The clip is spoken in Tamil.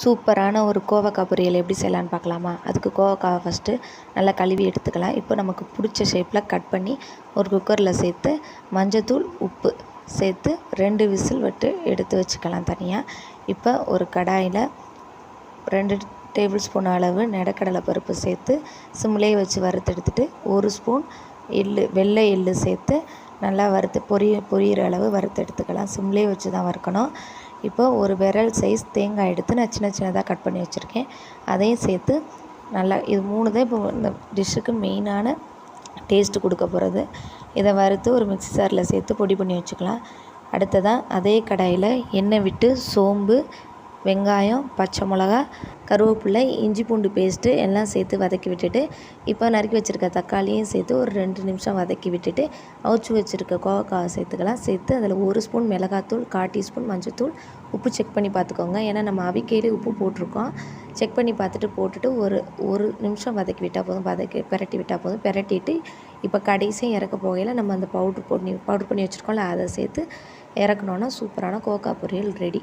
சூப்பரான ஒரு கோவக்காய் பொரியல் எப்படி செய்யலான்னு பார்க்கலாமா? அதுக்கு கோவக்காவை ஃபஸ்ட்டு நல்லா கழுவி எடுத்துக்கலாம். இப்போ நமக்கு பிடிச்ச ஷேப்பில் கட் பண்ணி ஒரு குக்கரில் சேர்த்து மஞ்சத்தூள் உப்பு சேர்த்து ரெண்டு விசில் விட்டு எடுத்து வச்சுக்கலாம் தனியாக இப்போ ஒரு கடாயில் ரெண்டு டேபிள் ஸ்பூன் அளவு நிலக்கடலை பருப்பு சேர்த்து சிம்லேயே வச்சு வறுத்தெடுத்துட்டு ஒரு ஸ்பூன் எள்ளு வெள்ளை எள்ளு சேர்த்து நல்லா வறுத்து பொரிய பொரியிற அளவு வறுத்து எடுத்துக்கலாம். சிம்லேயே வச்சு தான் வறுக்கணும். இப்போ ஒரு விரல் சைஸ் தேங்காய் எடுத்து நான் சின்ன சின்னதாக கட் பண்ணி வச்சுருக்கேன். அதையும் சேர்த்து நல்லா இது மூணு தான் இப்போ இந்த டிஷ்ஷுக்கு மெயினான டேஸ்ட்டு கொடுக்க போகிறது இதை வறுத்து ஒரு மிக்ஸி சாரில் சேர்த்து பொடி பண்ணி வச்சுக்கலாம். அடுத்ததாக அதே கடாயில் எண்ணெய் விட்டு சோம்பு வெங்காயம் பச்சை மிளகா கருவேப்பிலை இஞ்சி பூண்டு பேஸ்ட்டு எல்லாம் சேர்த்து வதக்கி விட்டுட்டு இப்போ நறுக்கி வச்சுருக்க தக்காளியும் சேர்த்து ஒரு ரெண்டு நிமிஷம் வதக்கி விட்டுட்டு அவிச்சு வச்சுருக்க கோவக்காவை சேர்த்துக்கலாம். சேர்த்து அதில் ஒரு ஸ்பூன் மிளகாத்தூள் கால் டீஸ்பூன் மஞ்சத்தூள். உப்பு செக் பண்ணி பார்த்துக்கோங்க. ஏன்னா நம்ம அவிக்கையிலே உப்பு போட்டிருக்கோம். செக் பண்ணி பார்த்துட்டு போட்டுட்டு ஒரு ஒரு நிமிஷம் வதக்கி விட்டால் போதும். வதக்கி பிரட்டி விட்டால் போதும். பிரட்டிட்டு இப்போ கடைசியும் இறக்க போகையில் நம்ம அந்த பவுட்ரு பண்ணி பவுட்ரு பண்ணி வச்சுருக்கோம்ல அதை சேர்த்து இறக்குனோன்னா சூப்பரான கோக்கா பொரியல் ரெடி